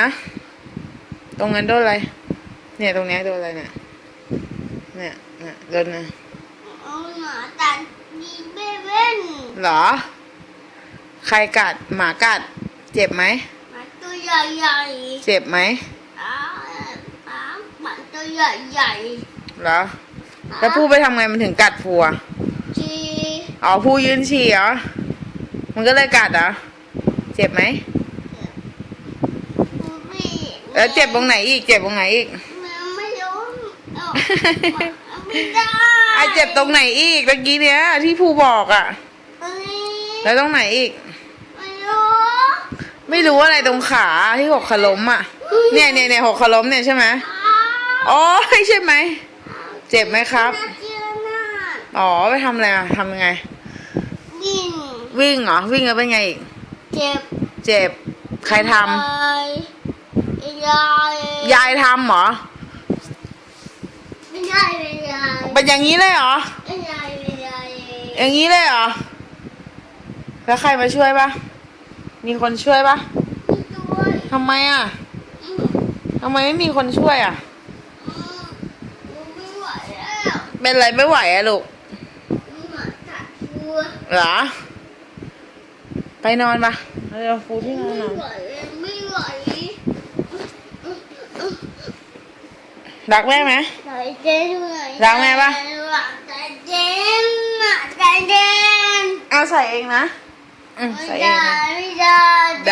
นะ ตรงนั้นโดนอะไร เนี่ยตรงเนี้ยโดนอะไรเนี่ยเนี่ยเนี่ยโดนนะเอาหมาตัดดีเบ้เว้นเหรอ ใครกัดหมากัด เจ็บไหมหมาตัวใหญ่ใหญ่เจ็บไหมอ้าวอ้าวหมาตัวใหญ่ใหญ่เหรอ แล้วผู้ไปทำไงมันถึงกัดผัวจีอ๋อผู้ยืนฉี่เหรอ มันก็เลยกัดเหรอ เจ็บไหมไม่ แล้วเจ็บตรงไหนอีก เจ็บตรงไหนอีกมันไม่รู้เอาไม่ได้ไอะเจ็บตรงไหนอีกตะกี้เนี้ยที่ผู้บอกอะ่ะเอ้ยแล้วตรงไหนอีก ไม่รู้ไม่รู้อะไรตรงขาที่หกขล้มอะ่ะ เนี่ยเนี่ยเนี่ยหกขล้มเนี่ยใช่ไหมอ้าวอ๋อใช่ไหม เจ็บไหมครับน่าเชื่อน่าอ๋อไปทำอะไรอะทำยังไง วิ่ง วิ่งเหรอ วิ่งแล้วเป็นไงอีก เจ็บ เจ็บ ใครทำ ยายยายยายทำเหรอ ไม่ใช่ไม่ใช่เป็นอย่างนี้เลยเหรอ ไม่ใช่ไม่ใช่อย่างนี้เลยเหรอ แล้วใครมาช่วยปะมีคนช่วยปะด้วยทำไมอะทำไมไม่มีคนช่วยอะไม่ไหวแล้วเป็นอะไรไม่ไหวอะลูกหมากัดตัว เหรอ ไปนอนปะเราจะฟูที่นอนนอน ไหวไม่ไหว รักแม่ไหมใจเย็นเลยรักแม่ปะใจเย็นอะใจเย็นเอาใส่เองนะ อืมไม่ใส่เอได้งนะไม่ได้ได้หาอยู่อะ